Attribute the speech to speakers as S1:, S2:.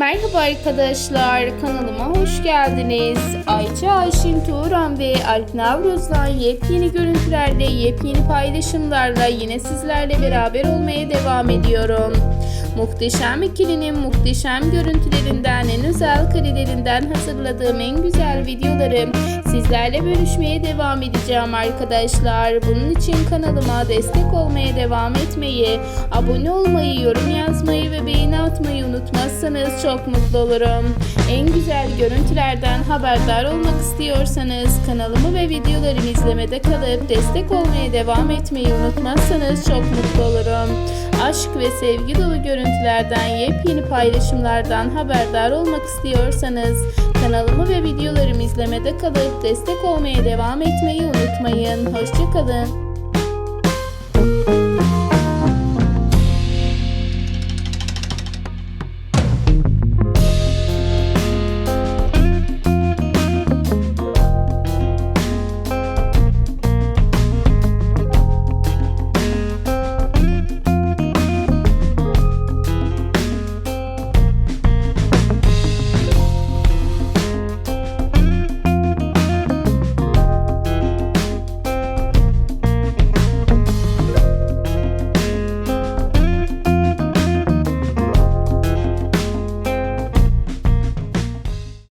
S1: Merhaba arkadaşlar, kanalıma hoş geldiniz. Ayça Ayşin Turan ve Alp Navruz'dan yepyeni görüntülerle, yepyeni paylaşımlarla yine sizlerle beraber olmaya devam ediyorum. Muhteşem ikilinin muhteşem görüntülerinden, en özel karelerinden hazırladığım en güzel videoları sizlerle bölüşmeye devam edeceğim arkadaşlar. Bunun için kanalıma destek olmaya devam etmeyi, abone olmayı, yorum yazmayı ve beğeni atmayı unutmazsanız çok mutlu olurum. En güzel görüntülerden haberdar olmak istiyorsanız kanalımı ve videolarımı izlemede kalıp destek olmaya devam etmeyi unutmazsanız çok mutlu olurum. Aşk ve sevgi dolu görüntülerden, yepyeni paylaşımlardan haberdar olmak istiyorsanız kanalımı ve videolarımı izlemede kalıp destek olmaya devam etmeyi unutmayın. Hoşçakalın.